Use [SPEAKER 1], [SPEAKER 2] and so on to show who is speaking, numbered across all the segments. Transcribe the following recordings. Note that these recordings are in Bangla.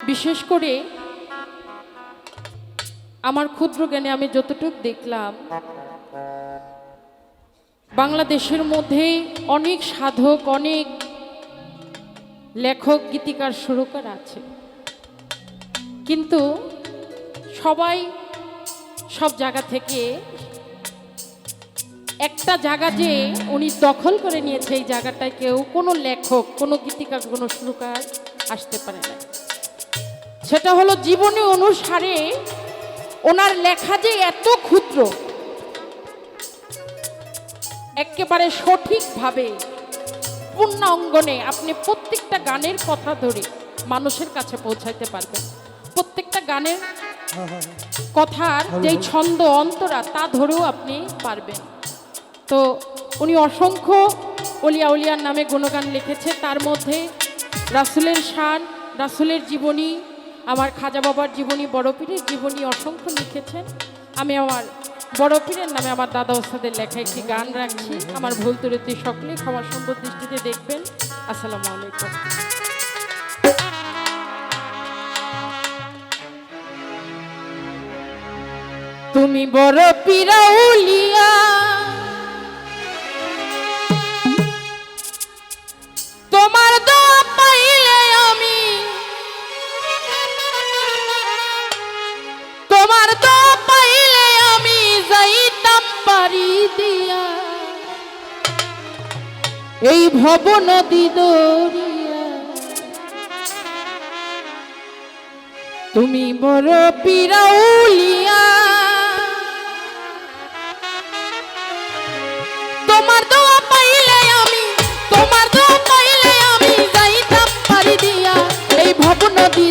[SPEAKER 1] বিশেষ করে আমার ক্ষুদ্র জ্ঞানে আমি যতটুকু দেখলাম, বাংলাদেশের মধ্যে অনেক সাধক, অনেক লেখক, গীতিকার, সুরকার আছে। কিন্তু সবাই সব জায়গা থেকে একটা জায়গা যে উনি দখল করে নিয়েছে, এই জায়গাটায় কেউ কোনো লেখক, কোনো গীতিকার, কোনো সুরকার আসতে পারে না সেটা হলো জীবনী অনুসারে ওনার লেখা যে এত ক্ষুদ্র একেবারে সঠিকভাবে পূর্ণাঙ্গনে আপনি প্রত্যেকটা গানের কথা ধরে মানুষের কাছে পৌঁছাইতে পারবেন। প্রত্যেকটা গানের কথার যেই ছন্দ অন্তরা তা ধরেও আপনি পারবেন। তো উনি অসংখ্য অলিয়া উলিয়ার নামে গুণগান লিখেছে। তার মধ্যে রাসুলের শান রাসুলের জীবনী আমার খাজা বাবার জীবনী, বড় পীরের জীবনী অসংখ্য লিখেছেন। আমি আমার বড় পীরের নামে আমার দাদা ওস্তাদের লেখা একটি গান রাখছি। আমার ভুল তুরতি সকলে ক্ষমার সুন্দর দৃষ্টিতে দেখবেন। আসসালামু আলাইকুম। তুমি বড় পিরাউলিয়া এই ভব নদী তুমি বড় পিরাউলিয়া। তোমার দোয়া পাইলে আমি, তোমার দোয়া পাইলে আমি যাইতাম পারি দিয়া। এই ভব নদী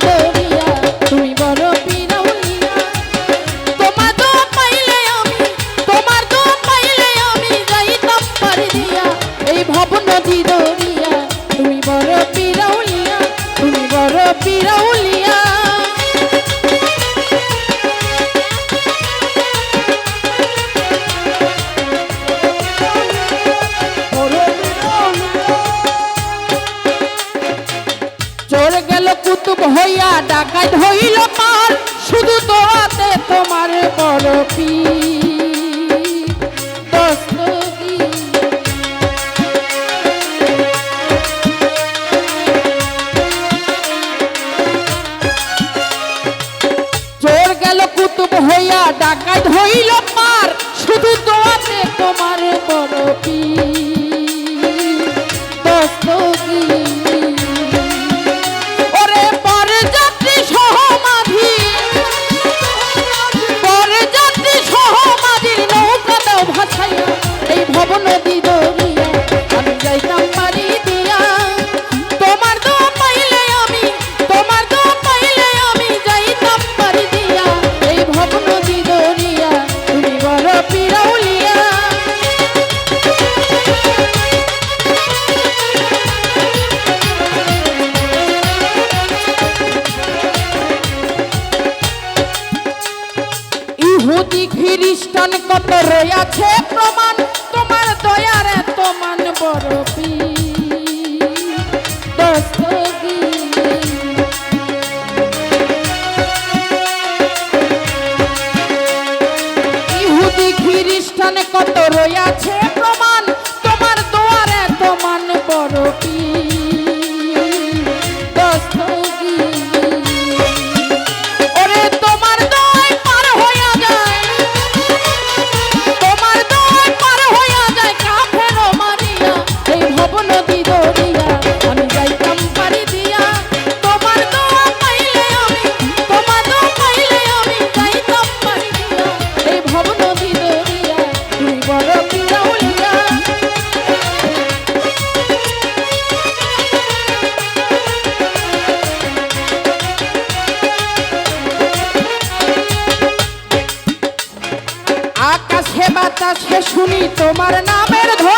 [SPEAKER 1] পিরাউলিয়া। চোর গেল কুতুব হইয়া ডাকাত হইল পার। শুধু দোয়াতে তোমার বড় পীর। গেল কুতুব হইয়া ডাকাত হইল মার শুধু দোয়াতে তোমার বড় পীর। ইহুদি খ্রিস্টান কত রয়েছে প্রমাণ তোমার দয়ার এত মান বড়। ইহুদি খ্রিস্টান কত বাতাসে শুনি তোমার নামের ধ্বনি।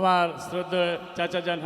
[SPEAKER 2] আমার শ্রদ্ধা চাচা যান